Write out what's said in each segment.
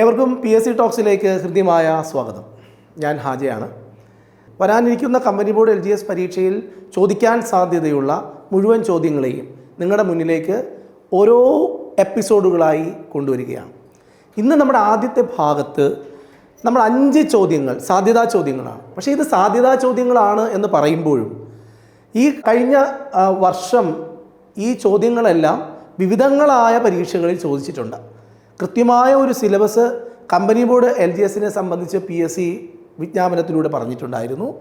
ഏവർക്കും P S C ടോക്സിലേക്ക് ഹൃദ്യമായ സ്വാഗതം. ഞാൻ ഹാജയാണ്. വരാനിരിക്കുന്ന company board L G S പരീക്ഷയിൽ ചോദിക്കാൻ സാധ്യതയുള്ള മുഴുവൻ ചോദ്യങ്ങളെയും നിങ്ങളുടെ മുന്നിലേക്ക് ഓരോ എപ്പിസോഡുകളായി കൊണ്ടുവരികയാണ്. ഇന്ന് നമ്മുടെ ആദ്യത്തെ ഭാഗത്ത് നമ്മൾ അഞ്ച് ചോദ്യങ്ങൾ സാധ്യതാ ചോദ്യങ്ങളാണ്. പക്ഷേ ഇത് സാധ്യതാ ചോദ്യങ്ങളാണ് എന്ന് പറയുമ്പോഴും ഈ കഴിഞ്ഞ വർഷം ഈ ചോദ്യങ്ങളെല്ലാം വിവിധങ്ങളായ പരീക്ഷകളിൽ ചോദിച്ചിട്ടുണ്ട്. കൃത്യമായ ഒരു syllabus company board L G എസിനെ സംബന്ധിച്ച് പി എസ് സി വിജ്ഞാപനത്തിലൂടെ പറഞ്ഞിട്ടുണ്ടായിരുന്നു.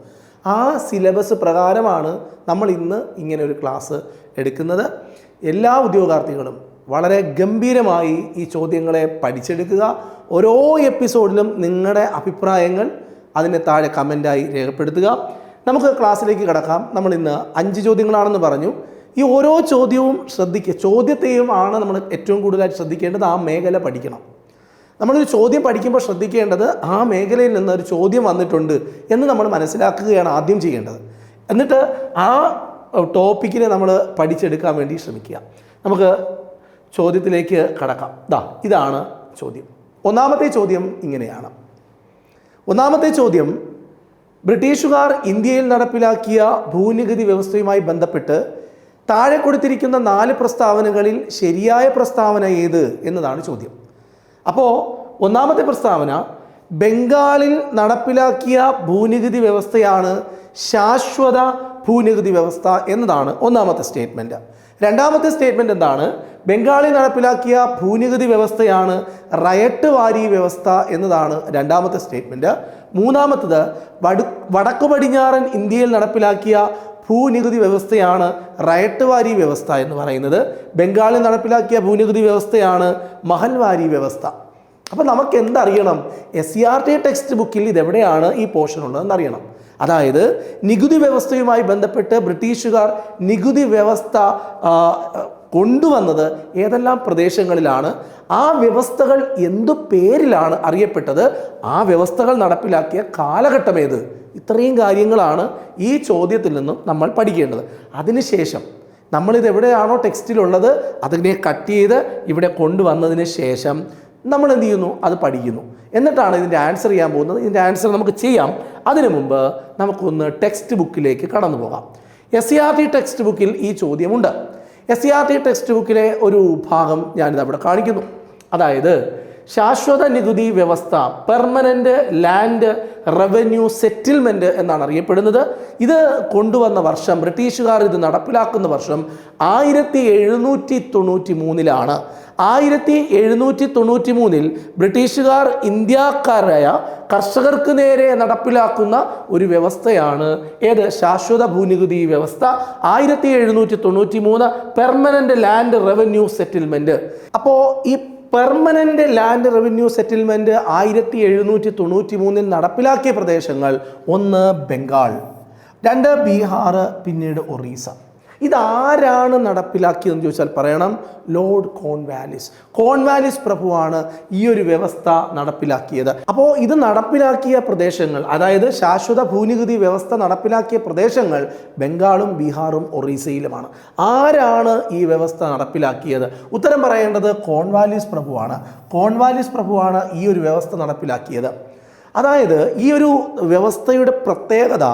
ആ സിലബസ് പ്രകാരമാണ് നമ്മൾ ഇന്ന് ഇങ്ങനെ ഒരു ക്ലാസ് എടുക്കുന്നത്. എല്ലാ ഉദ്യോഗാർത്ഥികളും വളരെ ഗംഭീരമായി ഈ ചോദ്യങ്ങളെ പഠിച്ചെടുക്കുക. ഓരോ എപ്പിസോഡിലും നിങ്ങളുടെ അഭിപ്രായങ്ങൾ അതിന് താഴെ കമന്റായി രേഖപ്പെടുത്തുക. നമുക്ക് ക്ലാസ്സിലേക്ക് കിടക്കാം. നമ്മൾ ഇന്ന് അഞ്ച് ചോദ്യങ്ങളാണെന്ന് പറഞ്ഞു. ഈ ഓരോ ചോദ്യവും ശ്രദ്ധിക്കുക ചോദ്യത്തെയും ആണ് നമ്മൾ ഏറ്റവും കൂടുതലായിട്ട് ശ്രദ്ധിക്കേണ്ടത് ആ മേഖല പഠിക്കണം. നമ്മളൊരു ചോദ്യം പഠിക്കുമ്പോൾ ശ്രദ്ധിക്കേണ്ടത് ആ മേഖലയിൽ നിന്ന് ഒരു ചോദ്യം വന്നിട്ടുണ്ട് എന്ന് നമ്മൾ മനസ്സിലാക്കുകയാണ് ആദ്യം ചെയ്യേണ്ടത്. എന്നിട്ട് ആ ടോപ്പിക്കിനെ നമ്മൾ പഠിച്ചെടുക്കാൻ വേണ്ടി ശ്രമിക്കുക. നമുക്ക് ചോദ്യത്തിലേക്ക് കടക്കാം. ദാ ഇതാണ് ചോദ്യം. ഒന്നാമത്തെ ചോദ്യം ഇങ്ങനെയാണ്. ഒന്നാമത്തെ ചോദ്യം ബ്രിട്ടീഷുകാർ ഇന്ത്യയിൽ നടപ്പിലാക്കിയ ഭൂനികുതി വ്യവസ്ഥയുമായി ബന്ധപ്പെട്ട് താഴെ കൊടുത്തിരിക്കുന്ന നാല് പ്രസ്താവനകളിൽ ശരിയായ പ്രസ്താവന ഏത് എന്നതാണ് ചോദ്യം. അപ്പോൾ ഒന്നാമത്തെ പ്രസ്താവന ബംഗാളിൽ നടപ്പിലാക്കിയ ഭൂനികുതി വ്യവസ്ഥയാണ് ശാശ്വത ഭൂനികുതി വ്യവസ്ഥ എന്നതാണ് ഒന്നാമത്തെ സ്റ്റേറ്റ്മെന്റ് രണ്ടാമത്തെ സ്റ്റേറ്റ്മെന്റ് എന്താണ്? ബംഗാളിൽ നടപ്പിലാക്കിയ ഭൂനികുതി വ്യവസ്ഥയാണ് റയട്ട് വാരി വ്യവസ്ഥ എന്നതാണ് രണ്ടാമത്തെ സ്റ്റേറ്റ്മെന്റ് മൂന്നാമത്തത് വടു വടക്കു പടിഞ്ഞാറൻ ഇന്ത്യയിൽ നടപ്പിലാക്കിയ ഭൂനികുതി വ്യവസ്ഥയാണ് റയട്ട് വാരി വ്യവസ്ഥ എന്ന് പറയുന്നത്. ബംഗാളിൽ നടപ്പിലാക്കിയ ഭൂനികുതി വ്യവസ്ഥയാണ് മഹൽവാരി വ്യവസ്ഥ. അപ്പോൾ നമുക്ക് എന്തറിയണം? S C R T text ബുക്കിൽ ഇതെവിടെയാണ് ഈ പോർഷൻ ഉള്ളതെന്ന് അറിയണം. അതായത് നികുതി വ്യവസ്ഥയുമായി ബന്ധപ്പെട്ട് ബ്രിട്ടീഷുകാർ നികുതി വ്യവസ്ഥ കൊണ്ടുവന്നത് ഏതെല്ലാം പ്രദേശങ്ങളിലാണ് ആ വ്യവസ്ഥകൾ എന്തു പേരിലാണ് അറിയപ്പെട്ടത് ആ വ്യവസ്ഥകൾ നടപ്പിലാക്കിയ കാലഘട്ടം ഏത്? ഇത്രയും കാര്യങ്ങളാണ് ഈ ചോദ്യത്തിൽ നിന്നും നമ്മൾ പഠിക്കേണ്ടത്. അതിനുശേഷം നമ്മളിത് എവിടെയാണോ ടെക്സ്റ്റിലുള്ളത് അതിനെ കട്ട് ചെയ്ത് ഇവിടെ കൊണ്ടുവന്നതിന് ശേഷം നമ്മൾ എന്ത് ചെയ്യുന്നു? അത് പഠിക്കുന്നു. എന്നിട്ടാണ് ഇതിന്റെ ആൻസർ ചെയ്യാൻ പോകുന്നത്. ഇതിന്റെ ആൻസർ നമുക്ക് ചെയ്യാം. അതിനു മുമ്പ് നമുക്കൊന്ന് ടെക്സ്റ്റ് ബുക്കിലേക്ക് കടന്നു പോകാം. S C R T text ബുക്കിൽ ഈ ചോദ്യമുണ്ട്. S C R T text ബുക്കിലെ ഒരു ഭാഗം ഞാനിത് അവിടെ കാണിക്കുന്നു. അതായത് ശാശ്വത നികുതി വ്യവസ്ഥ പെർമനന്റ് ലാൻഡ് റവന്യൂ സെറ്റിൽമെന്റ് എന്നാണ് അറിയപ്പെടുന്നത്. ഇത് കൊണ്ടുവന്ന വർഷം ബ്രിട്ടീഷുകാർ ഇത് നടപ്പിലാക്കുന്ന വർഷം ആയിരത്തി എഴുന്നൂറ്റി തൊണ്ണൂറ്റി മൂന്നിലാണ് ആയിരത്തി എഴുന്നൂറ്റി തൊണ്ണൂറ്റി മൂന്നിൽ ബ്രിട്ടീഷുകാർ ഇന്ത്യക്കാരായ കർഷകർക്ക് നേരെ നടപ്പിലാക്കുന്ന ഒരു വ്യവസ്ഥയാണ്. ഏത്? ശാശ്വത ഭൂനികുതി വ്യവസ്ഥ. ആയിരത്തി എഴുന്നൂറ്റി തൊണ്ണൂറ്റി മൂന്ന് പെർമനന്റ് ലാൻഡ് റവന്യൂ സെറ്റിൽമെന്റ് അപ്പോൾ ഈ പെർമനന്റ് ലാൻഡ് റവന്യൂ സെറ്റിൽമെന്റ് ആയിരത്തി എഴുന്നൂറ്റി തൊണ്ണൂറ്റി മൂന്നിൽ നടപ്പിലാക്കിയ പ്രദേശങ്ങൾ ഒന്ന് ബംഗാൾ രണ്ട് ബീഹാർ പിന്നീട് ഒറീസ. ഇതാരാണ് നടപ്പിലാക്കിയതെന്ന് ചോദിച്ചാൽ പറയണം ലോർഡ് കോൺവാലിസ് കോൺവാലിസ് പ്രഭുവാണ് ഈ ഒരു വ്യവസ്ഥ നടപ്പിലാക്കിയത്. അപ്പോൾ ഇത് നടപ്പിലാക്കിയ പ്രദേശങ്ങൾ അതായത് ശാശ്വത ഭൂനികുതി വ്യവസ്ഥ നടപ്പിലാക്കിയ പ്രദേശങ്ങൾ ബംഗാളും ബീഹാറും ഒറീസയിലുമാണ്. ആരാണ് ഈ വ്യവസ്ഥ നടപ്പിലാക്കിയത്? ഉത്തരം പറയേണ്ടത് കോൺവാലിസ് പ്രഭുവാണ്. കോൺവാലിസ് പ്രഭുവാണ് ഈ ഒരു വ്യവസ്ഥ നടപ്പിലാക്കിയത്. അതായത് ഈ ഒരു വ്യവസ്ഥയുടെ പ്രത്യേകത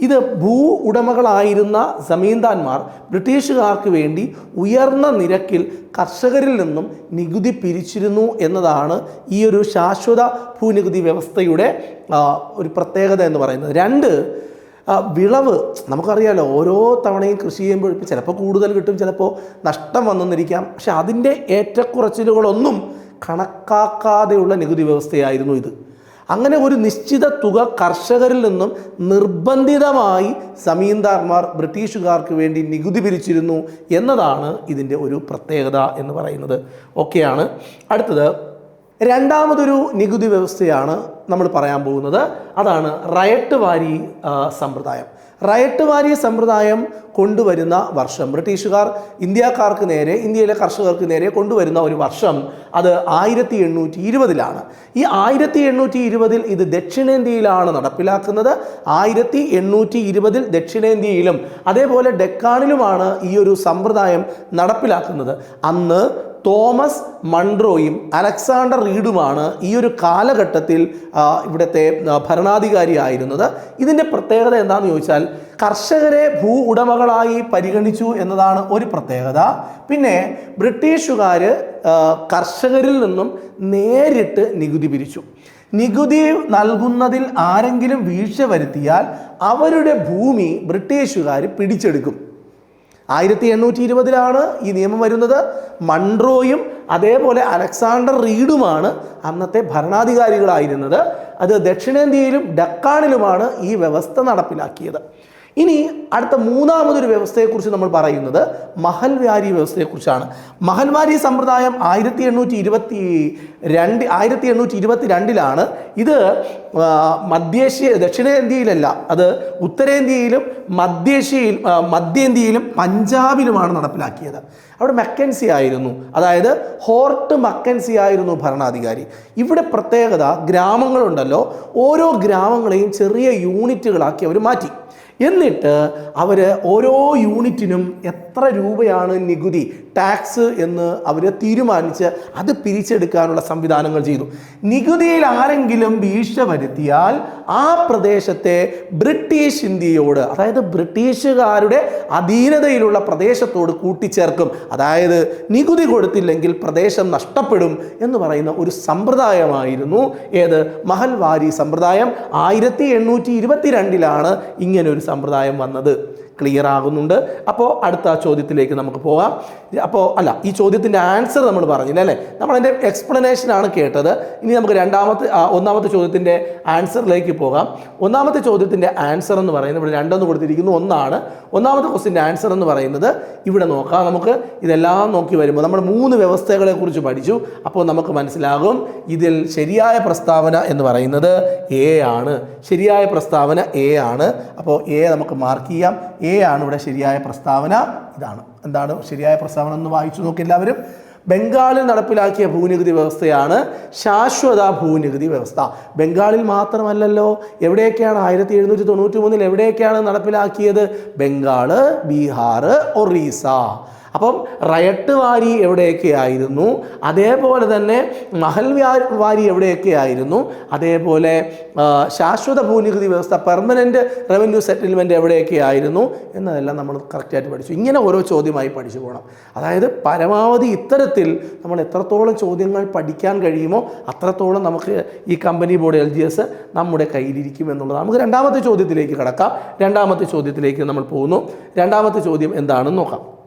ഇത് ഭൂ ഉടമകളായിരുന്ന സമീന്താന്മാർ ബ്രിട്ടീഷുകാർക്ക് വേണ്ടി ഉയർന്ന നിരക്കിൽ കർഷകരിൽ നിന്നും നികുതി പിരിച്ചിരുന്നു എന്നതാണ് ഈ ഒരു ശാശ്വത ഭൂനികുതി വ്യവസ്ഥയുടെ ഒരു പ്രത്യേകത എന്ന് പറയുന്നത്. രണ്ട് വിളവ്. നമുക്കറിയാലോ ഓരോ തവണയും കൃഷി ചെയ്യുമ്പോൾ ചിലപ്പോൾ കൂടുതൽ കിട്ടും ചിലപ്പോൾ നഷ്ടം വന്നെന്നിരിക്കാം. പക്ഷെ അതിന്റെ ഏറ്റക്കുറച്ചിലുകളൊന്നും കണക്കാക്കാതെയുള്ള നികുതി വ്യവസ്ഥയായിരുന്നു ഇത്. അങ്ങനെ ഒരു നിശ്ചിത തുക കർഷകരിൽ നിന്നും നിർബന്ധിതമായി സമീന്ദാർമാർ ബ്രിട്ടീഷുകാർക്ക് വേണ്ടി നികുതി പിരിച്ചിരുന്നു എന്നതാണ് ഇതിന്റെ ഒരു പ്രത്യേകത എന്ന് പറയുന്നത്. ഓക്കെയാണ് അടുത്തത് രണ്ടാമതൊരു നികുതി വ്യവസ്ഥയാണ് നമ്മൾ പറയാൻ പോകുന്നത്. അതാണ് റയട്ട് വാരി സമ്പ്രദായം. റയട്ട് വാരി സമ്പ്രദായം കൊണ്ടുവരുന്ന വർഷം. ബ്രിട്ടീഷുകാർ ഇന്ത്യക്കാർക്ക് നേരെ ഇന്ത്യയിലെ കർഷകർക്ക് നേരെ കൊണ്ടുവരുന്ന ഒരു വർഷം അത് ആയിരത്തി എണ്ണൂറ്റി ഇരുപതിലാണ് ഈ ആയിരത്തി എണ്ണൂറ്റി ഇരുപതിൽ ഇത് ദക്ഷിണേന്ത്യയിലാണ് നടപ്പിലാക്കുന്നത്. ആയിരത്തി എണ്ണൂറ്റി ഇരുപതിൽ ദക്ഷിണേന്ത്യയിലും അതേപോലെ ഡെക്കാണിലുമാണ് ഈ ഒരു സമ്പ്രദായം നടപ്പിലാക്കുന്നത്. അന്ന് തോമസ് മൺട്രോയും അലക്സാണ്ടർ റീഡുമാണ് ഈ ഒരു കാലഘട്ടത്തിൽ ഇവിടുത്തെ ഭരണാധികാരിയായിരുന്നത്. ഇതിന്റെ പ്രത്യേകത എന്താണെന്ന് ചോദിച്ചാൽ കർഷകരെ ഭൂ ഉടമകളായി പരിഗണിച്ചു എന്നതാണ് ഒരു പ്രത്യേകത. പിന്നെ ബ്രിട്ടീഷുകാർ കർഷകരിൽ നിന്നും നേരിട്ട് നികുതി പിരിച്ചു. നികുതി നൽകുന്നതിൽ ആരെങ്കിലും വീഴ്ച വരുത്തിയാൽ അവരുടെ ഭൂമി ബ്രിട്ടീഷുകാർ പിടിച്ചെടുക്കും. ആയിരത്തി എണ്ണൂറ്റി ഇരുപതിലാണ് ഈ നിയമം വരുന്നത്. മൺട്രോയും അതേപോലെ അലക്സാണ്ടർ റീഡുമാണ് അന്നത്തെ ഭരണാധികാരികളായിരുന്നത്. അത് ദക്ഷിണേന്ത്യയിലും ഡക്കാണിലുമാണ് ഈ വ്യവസ്ഥ നടപ്പിലാക്കിയത്. ഇനി അടുത്ത മൂന്നാമതൊരു വ്യവസ്ഥയെക്കുറിച്ച് നമ്മൾ പറയുന്നത് മഹൽവാരി വ്യവസ്ഥയെക്കുറിച്ചാണ്. മഹൽവാരി സമ്പ്രദായം ആയിരത്തി എണ്ണൂറ്റി ഇരുപത്തി രണ്ട് ആയിരത്തി എണ്ണൂറ്റി ഇരുപത്തി രണ്ടിലാണ് ഇത് മധ്യേഷ്യ ദക്ഷിണേന്ത്യയിലല്ല അത് ഉത്തരേന്ത്യയിലും മധ്യേഷ്യയിൽ മധ്യേന്ത്യയിലും പഞ്ചാബിലുമാണ് നടപ്പിലാക്കിയത്. അവിടെ മക്കൻസി ആയിരുന്നു. അതായത് ഹോർട്ട് മക്കൻസി ആയിരുന്നു ഭരണാധികാരി. ഇവിടെ പ്രത്യേകത ഗ്രാമങ്ങളുണ്ടല്ലോ. ഓരോ ഗ്രാമങ്ങളെയും ചെറിയ യൂണിറ്റുകളാക്കി അവർ മാറ്റി. എന്നിട്ട് അവർ ഓരോ യൂണിറ്റിനും എത്ര രൂപയാണ് നികുതി ടാക്സ് എന്ന് അവർ തീരുമാനിച്ച് അത് പിരിച്ചെടുക്കാനുള്ള സംവിധാനങ്ങൾ ചെയ്തു. നികുതിയിൽ ആരെങ്കിലും വീഴ്ച വരുത്തിയാൽ ആ പ്രദേശത്തെ ബ്രിട്ടീഷ് ഇന്ത്യയോട് അതായത് ബ്രിട്ടീഷുകാരുടെ അധീനതയിലുള്ള പ്രദേശത്തോട് കൂട്ടിച്ചേർക്കും. അതായത് നികുതി കൊടുത്തില്ലെങ്കിൽ പ്രദേശം നഷ്ടപ്പെടും എന്ന് പറയുന്ന ഒരു സമ്പ്രദായമായിരുന്നു ഏത്? മഹൽവാരി സമ്പ്രദായം. ആയിരത്തി എണ്ണൂറ്റി ഇരുപത്തിരണ്ടിലാണ് ഇങ്ങനെ ഒരു സമ്പ്രദായം വന്നത്. ക്ലിയർ ആകുന്നുണ്ട്. അപ്പോൾ അടുത്ത ആ ചോദ്യത്തിലേക്ക് നമുക്ക് പോകാം. അപ്പോൾ അല്ല ഈ ചോദ്യത്തിന്റെ ആൻസർ നമ്മൾ പറഞ്ഞില്ല അല്ലേ? നമ്മൾ നമ്മളതിന്റെ എക്സ്പ്ലനേഷനാണ് കേട്ടത്. ഇനി നമുക്ക് രണ്ടാമത്തെ ഒന്നാമത്തെ ചോദ്യത്തിന്റെ ആൻസറിലേക്ക് പോകാം. ഒന്നാമത്തെ ചോദ്യത്തിന്റെ ആൻസർ എന്ന് പറയുന്നത് ഇവിടെ രണ്ടെന്ന് കൊടുത്തിരിക്കുന്നു. ഒന്നാണ്. ഒന്നാമത്തെ ക്വസ്റ്റിന്റെ ആൻസർ എന്ന് പറയുന്നത് ഇവിടെ നോക്കാം നമുക്ക്. ഇതെല്ലാം നോക്കി വരുമ്പോൾ നമ്മൾ മൂന്ന് വ്യവസ്ഥകളെ കുറിച്ച് പഠിച്ചു. അപ്പോൾ നമുക്ക് മനസ്സിലാകും ഇതിൽ ശരിയായ പ്രസ്താവന എന്ന് പറയുന്നത് എ ആണ്. ശരിയായ പ്രസ്താവന എ ആണ്. അപ്പോൾ എ നമുക്ക് മാർക്ക് ചെയ്യാം. എ ആണ് ഇവിടെ ശരിയായ പ്രസ്താവന. ഇതാണ്. എന്താണ് ശരിയായ പ്രസ്താവന എന്ന് വായിച്ചു നോക്കി എല്ലാവരും. ബംഗാളിൽ നടപ്പിലാക്കിയ ഭൂനികുതി വ്യവസ്ഥയാണ് ശാശ്വത ഭൂനികുതി വ്യവസ്ഥ. ബംഗാളിൽ മാത്രമല്ലല്ലോ എവിടെയൊക്കെയാണ് ആയിരത്തി എഴുന്നൂറ്റി തൊണ്ണൂറ്റി മൂന്നിൽ എവിടെയൊക്കെയാണ് നടപ്പിലാക്കിയത്? ബംഗാൾ ബീഹാർ ഒറീസ. അപ്പം റയട്ട് വാരി എവിടെയൊക്കെ ആയിരുന്നു അതേപോലെ തന്നെ മഹൽ വാരി എവിടെയൊക്കെ ആയിരുന്നു അതേപോലെ ശാശ്വത ഭൂനികുതി വ്യവസ്ഥ പെർമനന്റ് റവന്യൂ സെറ്റിൽമെന്റ് എവിടെയൊക്കെ ആയിരുന്നു എന്നതെല്ലാം നമ്മൾ കറക്റ്റായിട്ട് പഠിച്ചു. ഇങ്ങനെ ഓരോ ചോദ്യമായി പഠിച്ചു പോകണം അതായത് പരമാവധി ഇത്തരത്തിൽ നമ്മൾ എത്രത്തോളം ചോദ്യങ്ങൾ പഠിക്കാൻ കഴിയുമോ അത്രത്തോളം നമുക്ക് ഈ company board L G S നമ്മുടെ കയ്യിലിരിക്കും എന്നുള്ളത് നമുക്ക് രണ്ടാമത്തെ ചോദ്യത്തിലേക്ക് കടക്കാം. രണ്ടാമത്തെ ചോദ്യത്തിലേക്ക് നമ്മൾ പോകുന്നു. രണ്ടാമത്തെ ചോദ്യം എന്താണെന്ന് നോക്കാം.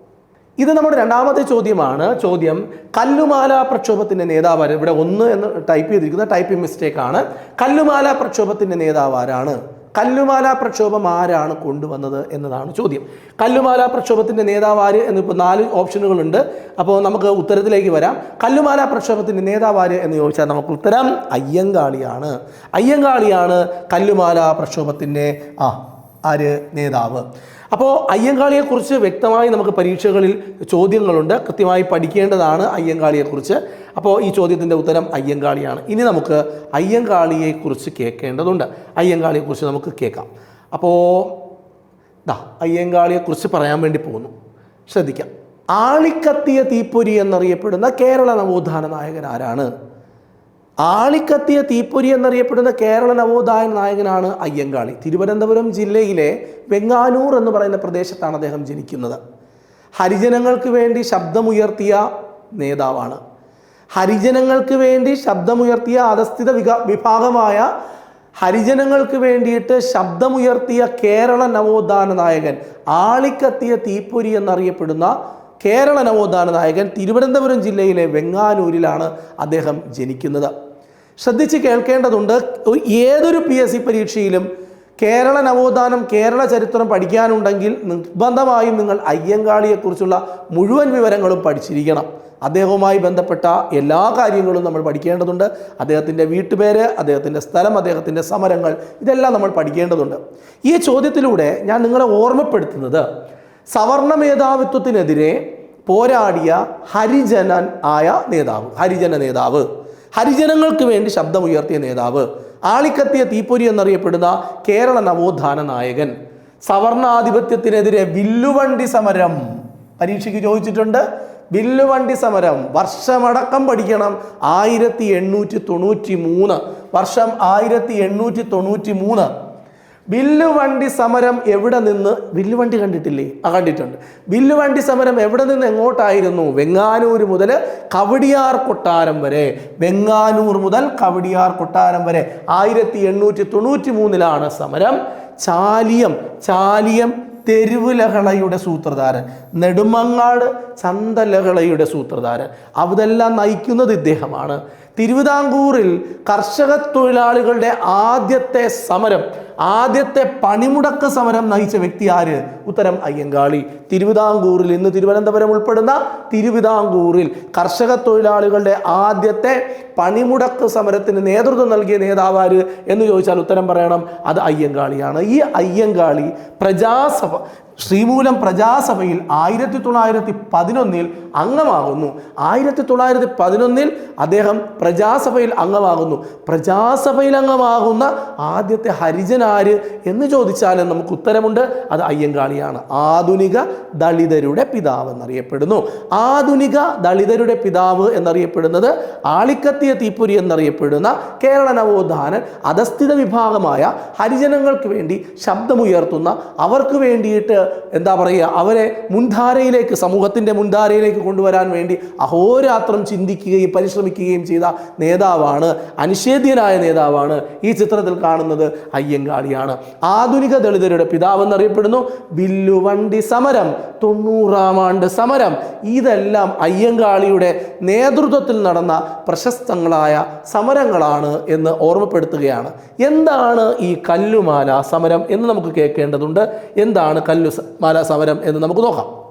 ഇത് നമ്മുടെ രണ്ടാമത്തെ ചോദ്യമാണ്. ചോദ്യം കല്ലുമാല പ്രക്ഷോഭത്തിന്റെ നേതാവ് ഇവിടെ ഒന്ന് എന്ന് ടൈപ്പ് ചെയ്തിരിക്കുന്ന ടൈപ്പിംഗ് മിസ്റ്റേക്ക് ആണ്. കല്ലുമാല പ്രക്ഷോഭത്തിന്റെ നേതാവ് ആരാണ് കല്ലുമാല പ്രക്ഷോഭം ആരാണ് കൊണ്ടുവന്നത് എന്നതാണ് ചോദ്യം. കല്ലുമാല പ്രക്ഷോഭത്തിന്റെ നേതാവ് ആര് എന്നിപ്പോൾ നാല് ഓപ്ഷനുകളുണ്ട് അപ്പോൾ നമുക്ക് ഉത്തരത്തിലേക്ക് വരാം. കല്ലുമാല പ്രക്ഷോഭത്തിന്റെ നേതാവ് ആര് എന്ന് ചോദിച്ചാൽ നമുക്ക് ഉത്തരം അയ്യങ്കാളിയാണ്. അയ്യങ്കാളിയാണ് കല്ലുമാല പ്രക്ഷോഭത്തിന്റെ ആ ആര്? നേതാവ്. അപ്പോൾ അയ്യങ്കാളിയെക്കുറിച്ച് വ്യക്തമായി നമുക്ക് പരീക്ഷകളിൽ ചോദ്യങ്ങളുണ്ട്. കൃത്യമായി പഠിക്കേണ്ടതാണ് അയ്യങ്കാളിയെക്കുറിച്ച്. അപ്പോൾ ഈ ചോദ്യത്തിന്റെ ഉത്തരം അയ്യങ്കാളിയാണ്. ഇനി നമുക്ക് അയ്യങ്കാളിയെക്കുറിച്ച് കേൾക്കേണ്ടതുണ്ട്. അയ്യങ്കാളിയെക്കുറിച്ച് നമുക്ക് കേൾക്കാം. അപ്പോൾ ദാ അയ്യങ്കാളിയെക്കുറിച്ച് പറയാൻ വേണ്ടി പോകുന്നു. ശ്രദ്ധിക്കാം. ആളിക്കത്തിയ തീപ്പൊരി എന്നറിയപ്പെടുന്ന കേരള നവോത്ഥാന നായകൻ ആരാണ്? ആളിക്കത്തിയ തീപ്പൊരി എന്നറിയപ്പെടുന്ന കേരള നവോത്ഥാന നായകനാണ് അയ്യങ്കാളി. തിരുവനന്തപുരം ജില്ലയിലെ വെങ്ങാനൂർ എന്ന് പറയുന്ന പ്രദേശത്താണ് അദ്ദേഹം ജനിക്കുന്നത്. ഹരിജനങ്ങൾക്ക് വേണ്ടി ശബ്ദമുയർത്തിയ നേതാവാണ്. ഹരിജനങ്ങൾക്ക് വേണ്ടി ശബ്ദമുയർത്തിയ അധസ്ഥിത വിഭാഗമായ ഹരിജനങ്ങൾക്ക് വേണ്ടിയിട്ട് ശബ്ദമുയർത്തിയ കേരള നവോത്ഥാന നായകൻ ആളിക്കത്തിയ തീപ്പൊരി എന്നറിയപ്പെടുന്ന കേരള നവോത്ഥാന നായകൻ തിരുവനന്തപുരം ജില്ലയിലെ വെങ്ങാനൂരിലാണ് അദ്ദേഹം ജനിക്കുന്നത്. ശ്രദ്ധിച്ച് കേൾക്കേണ്ടതുണ്ട് ഏതൊരു പി എസ് സി പരീക്ഷയിലും കേരള നവോത്ഥാനം കേരള ചരിത്രം പഠിക്കാനുണ്ടെങ്കിൽ നിർബന്ധമായും നിങ്ങൾ അയ്യങ്കാളിയെക്കുറിച്ചുള്ള മുഴുവൻ വിവരങ്ങളും പഠിച്ചിരിക്കണം. അദ്ദേഹവുമായി ബന്ധപ്പെട്ട എല്ലാ കാര്യങ്ങളും നമ്മൾ പഠിക്കേണ്ടതുണ്ട്. അദ്ദേഹത്തിന്റെ വീട്ടുപേര് അദ്ദേഹത്തിന്റെ സ്ഥലം അദ്ദേഹത്തിന്റെ സമരങ്ങൾ ഇതെല്ലാം നമ്മൾ പഠിക്കേണ്ടതുണ്ട്. ഈ ചോദ്യത്തിലൂടെ ഞാൻ നിങ്ങളെ ഓർമ്മപ്പെടുത്തുന്നത് സവർണ മേധാവിത്വത്തിനെതിരെ പോരാടിയ ഹരിജനൻ ആയ നേതാവ് ഹരിജന നേതാവ്. ഹരിജനങ്ങൾക്ക് വേണ്ടി ശബ്ദമുയർത്തിയ നേതാവ്. ആളിക്കത്തിയ തീപ്പൊരി എന്നറിയപ്പെടുന്ന കേരള നവോത്ഥാന നായകൻ. സവർണാധിപത്യത്തിനെതിരെ വില്ലുവണ്ടി സമരം. പരീക്ഷയ്ക്ക് ചോദിച്ചിട്ടുണ്ട് വില്ലുവണ്ടി സമരം. വർഷമടക്കം പഠിക്കണം. ആയിരത്തി എണ്ണൂറ്റി തൊണ്ണൂറ്റി മൂന്ന് വർഷം ആയിരത്തി എണ്ണൂറ്റി തൊണ്ണൂറ്റി മൂന്ന് വില്ലുവണ്ടി സമരം എവിടെ നിന്ന് വില്ലുവണ്ടി കണ്ടിട്ടില്ലേ? ആ കണ്ടിട്ടുണ്ട്. വില്ലുവണ്ടി സമരം എവിടെ നിന്ന് എങ്ങോട്ടായിരുന്നു? വെങ്ങാനൂർ മുതൽ കവടിയാർ കൊട്ടാരം വരെ. വെങ്ങാനൂർ മുതൽ കവടിയാർ കൊട്ടാരം വരെ. ആയിരത്തി എണ്ണൂറ്റി തൊണ്ണൂറ്റി മൂന്നിലാണ് സമരം. ചാലിയം ചാലിയം തെരുവുലഹളയുടെ സൂത്രധാരൻ നെടുമങ്ങാട് ചന്ത ലഹളയുടെ സൂത്രധാരൻ. അതെല്ലാം നയിക്കുന്നത് ഇദ്ദേഹമാണ്. തിരുവിതാംകൂറിൽ കർഷക തൊഴിലാളികളുടെ ആദ്യത്തെ സമരം ആദ്യത്തെ പണിമുടക്ക് സമരം നയിച്ച വ്യക്തി ആര്? ഉത്തരം അയ്യങ്കാളി. തിരുവിതാംകൂറിൽ ഇന്ന് തിരുവനന്തപുരം ഉൾപ്പെടുന്ന തിരുവിതാംകൂറിൽ കർഷക തൊഴിലാളികളുടെ ആദ്യത്തെ പണിമുടക്ക് സമരത്തിന് നേതൃത്വം നൽകിയ നേതാവ് ആര് എന്ന് ചോദിച്ചാൽ ഉത്തരം പറയണം അത് അയ്യങ്കാളിയാണ്. ഈ അയ്യങ്കാളി പ്രജാസഭ ശ്രീമൂലം പ്രജാസഭയിൽ ആയിരത്തി തൊള്ളായിരത്തി പതിനൊന്നിൽ അംഗമാകുന്നു. ആയിരത്തി തൊള്ളായിരത്തി പതിനൊന്നിൽ അദ്ദേഹം പ്രജാസഭയിൽ അംഗമാകുന്നു. പ്രജാസഭയിൽ അംഗമാകുന്ന ആദ്യത്തെ ഹരിജനാര് എന്ന് ചോദിച്ചാൽ നമുക്ക് ഉത്തരമുണ്ട്. അത് അയ്യങ്കാളിയാണ്. ആധുനിക ദളിതരുടെ പിതാവ് എന്നറിയപ്പെടുന്നു. ആധുനിക ദളിതരുടെ പിതാവ് എന്നറിയപ്പെടുന്നത് ആളിക്കത്തിയ തീപ്പൊരി എന്നറിയപ്പെടുന്ന കേരള നവോത്ഥാനൻ അധസ്ഥിത വിഭാഗമായ ഹരിജനങ്ങൾക്ക് വേണ്ടി ശബ്ദമുയർത്തുന്ന അവർക്ക് വേണ്ടിയിട്ട് എന്താ പറയുക അവരെ മുൻധാരയിലേക്ക് സമൂഹത്തിന്റെ മുൻധാരയിലേക്ക് കൊണ്ടുവരാൻ വേണ്ടി അഹോരാത്രം ചിന്തിക്കുകയും പരിശ്രമിക്കുകയും ചെയ്ത നേതാവാണ് അനിഷേധ്യനായ നേതാവാണ് ഈ ചിത്രത്തിൽ കാണുന്നത് അയ്യങ്കാളിയാണ്. ആധുനിക ദളിതരുടെ പിതാവെന്നറിയപ്പെടുന്നു ബില്ലുവണ്ടി സമരം തൊണ്ണൂറാം ആണ്ട് സമരം. ഇതെല്ലാം അയ്യങ്കാളിയുടെ നേതൃത്വത്തിൽ നടന്ന പ്രശസ്തങ്ങളായ സമരങ്ങളാണ് എന്ന് ഓർമ്മപ്പെടുത്തുകയാണ്. എന്താണ് ഈ കല്ലുമാല സമരം എന്ന് നമുക്ക് കേൾക്കേണ്ടതുണ്ട്. എന്താണ് കല്ലുമാല സമരം എന്ന് നമുക്ക് നോക്കാം.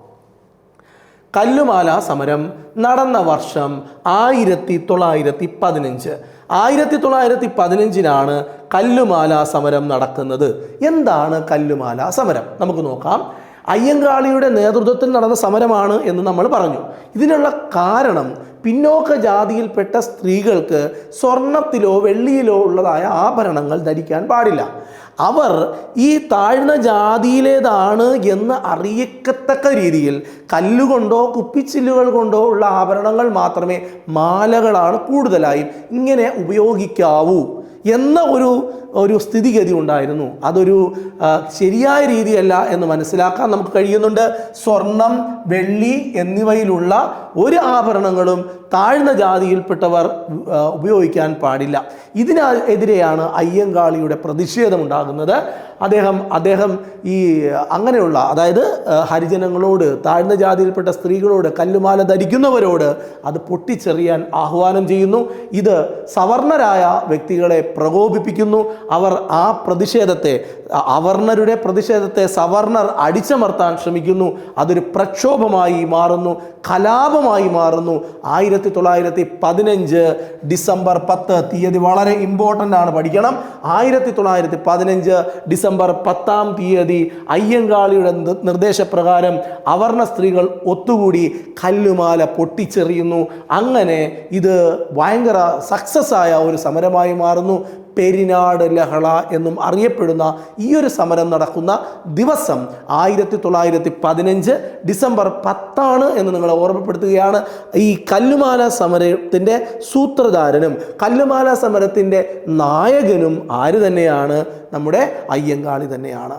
കല്ലുമാല സമരം നടന്ന വർഷം ആയിരത്തി തൊള്ളായിരത്തി പതിനഞ്ച് ആയിരത്തി തൊള്ളായിരത്തി പതിനഞ്ചിനാണ് കല്ലുമാല സമരം നടക്കുന്നത്. എന്താണ് കല്ലുമാല സമരം? നമുക്ക് നോക്കാം. അയ്യങ്കാളിയുടെ നേതൃത്വത്തിൽ നടന്ന സമരമാണ് എന്ന് നമ്മൾ പറഞ്ഞു. ഇതിനുള്ള കാരണം പിന്നോക്ക ജാതിയിൽപ്പെട്ട സ്ത്രീകൾക്ക് സ്വർണത്തിലോ വെള്ളിയിലോ ഉള്ളതായ ആഭരണങ്ങൾ ധരിക്കാൻ പാടില്ല. അവർ ഈ താഴ്ന്ന ജാതിയിലേതാണ് എന്ന് അറിയിക്കത്തക്ക രീതിയിൽ കല്ലുകൊണ്ടോ കുപ്പിച്ചില്ലുകൾ കൊണ്ടോ ഉള്ള ആഭരണങ്ങൾ മാത്രമേ മാലകളാണ് കൂടുതലായും ഇങ്ങനെ ഉപയോഗിക്കാവൂ. എന്ന ഒരു ഒരു സ്ഥിതിഗതി ഉണ്ടായിരുന്നു. അതൊരു ശരിയായ രീതിയല്ല എന്ന് മനസ്സിലാക്കാൻ നമുക്ക് കഴിയുന്നുണ്ട്. സ്വർണം വെള്ളി എന്നിവയിലുള്ള ഒരു ആഭരണങ്ങളും താഴ്ന്ന ജാതിയിൽപ്പെട്ടവർ ഉപയോഗിക്കാൻ പാടില്ല. ഇതിനെതിരെയാണ് അയ്യങ്കാളിയുടെ പ്രതിഷേധമുണ്ടാകുന്നത്. അദ്ദേഹം അദ്ദേഹം ഈ അങ്ങനെയുള്ള അതായത് ഹരിജനങ്ങളോട് താഴ്ന്ന ജാതിയിൽപ്പെട്ട സ്ത്രീകളോട് കല്ലുമാല ധരിക്കുന്നവരോട് അത് പൊട്ടിച്ചെറിയാൻ ആഹ്വാനം ചെയ്യുന്നു. ഇത് സവർണരായ വ്യക്തികളെ പ്രകോപിപ്പിക്കുന്നു. അവർ ആ പ്രതിഷേധത്തെ അവർണരുടെ പ്രതിഷേധത്തെ സവർണർ അടിച്ചമർത്താൻ ശ്രമിക്കുന്നു. അതൊരു പ്രക്ഷോഭമായി മാറുന്നു കലാപമായി മാറുന്നു. ആയിരത്തി തൊള്ളായിരത്തി പതിനഞ്ച് ഡിസംബർ പത്ത് തീയതി വളരെ ഇമ്പോർട്ടന്റ് ആണ് പഠിക്കണം. ആയിരത്തി തൊള്ളായിരത്തി പതിനഞ്ച് ഡിസംബർ പത്താം തീയതി അയ്യങ്കാളിയുടെ നിർദ്ദേശപ്രകാരം അവർണ സ്ത്രീകൾ ഒത്തുകൂടി കല്ലുമാല പൊട്ടിച്ചെറിയുന്നു. അങ്ങനെ ഇത് ഭയങ്കര സക്സസ് ആയ ഒരു സമരമായി മാറുന്നു. പെരിനാട് ലഹള എന്നും അറിയപ്പെടുന്ന ഈ ഒരു സമരം നടക്കുന്ന ദിവസം ആയിരത്തി തൊള്ളായിരത്തി പതിനഞ്ച് ഡിസംബർ പത്താണ് എന്ന് നിങ്ങളെ ഓർമ്മപ്പെടുത്തുകയാണ്. ഈ കല്ലുമാല സമരത്തിന്റെ സൂത്രധാരനും കല്ലുമാല സമരത്തിന്റെ നായകനും ആര് തന്നെയാണ്? നമ്മുടെ അയ്യങ്കാളി തന്നെയാണ്.